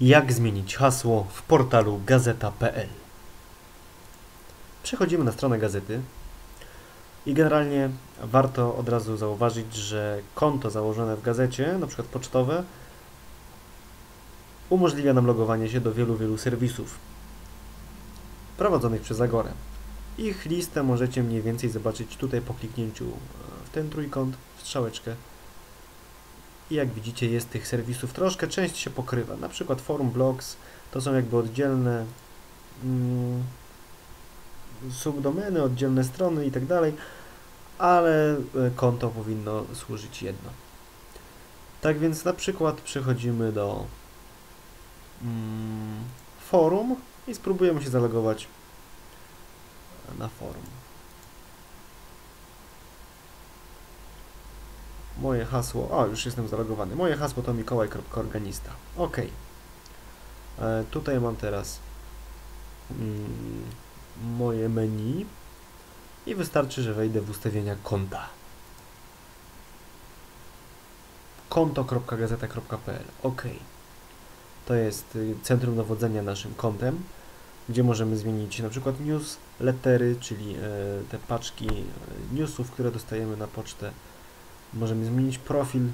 Jak zmienić hasło w portalu gazeta.pl Przechodzimy na stronę gazety i generalnie warto od razu zauważyć, że konto założone w gazecie, na przykład pocztowe, umożliwia nam logowanie się do wielu, wielu serwisów prowadzonych przez Agorę. Ich listę możecie mniej więcej zobaczyć tutaj po kliknięciu e, w ten trójkąt, w strzałeczkę. I jak widzicie jest tych serwisów troszkę, część się pokrywa. Na przykład forum blogs to są jakby oddzielne mm, subdomeny, oddzielne strony i tak dalej, ale e, konto powinno służyć jedno. Tak więc na przykład przechodzimy do mm, forum i spróbujemy się zalogować na forum. Moje hasło, o już jestem zalogowany. Moje hasło to mikołaj.organista. Ok. E, tutaj mam teraz mm, moje menu i wystarczy, że wejdę w ustawienia konta. konto.gazeta.pl Ok. To jest y, centrum dowodzenia naszym kontem, gdzie możemy zmienić na przykład newslettery, czyli e, te paczki e, newsów, które dostajemy na pocztę. Możemy zmienić profil,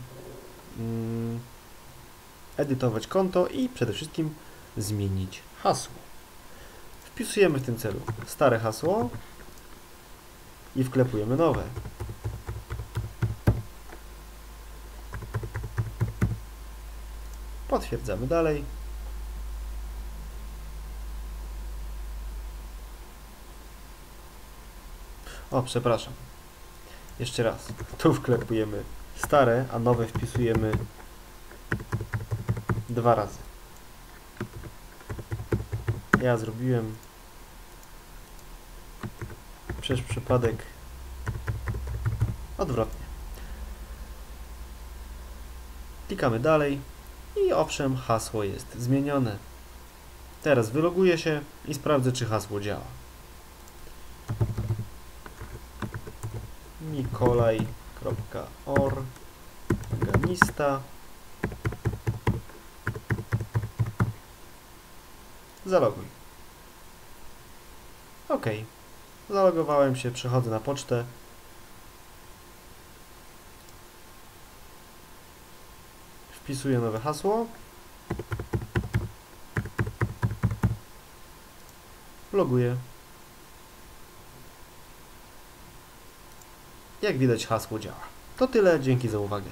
mm, edytować konto i przede wszystkim zmienić hasło. Wpisujemy w tym celu stare hasło i wklepujemy nowe. Potwierdzamy dalej. O, przepraszam. Jeszcze raz. Tu wklepujemy stare, a nowe wpisujemy dwa razy. Ja zrobiłem przez przypadek odwrotnie. Klikamy dalej i owszem, hasło jest zmienione. Teraz wyloguję się i sprawdzę, czy hasło działa. nikolaj.organista Zaloguj. OK. Zalogowałem się, przechodzę na pocztę. Wpisuję nowe hasło. Loguję. Jak widać hasło działa. To tyle, dzięki za uwagę.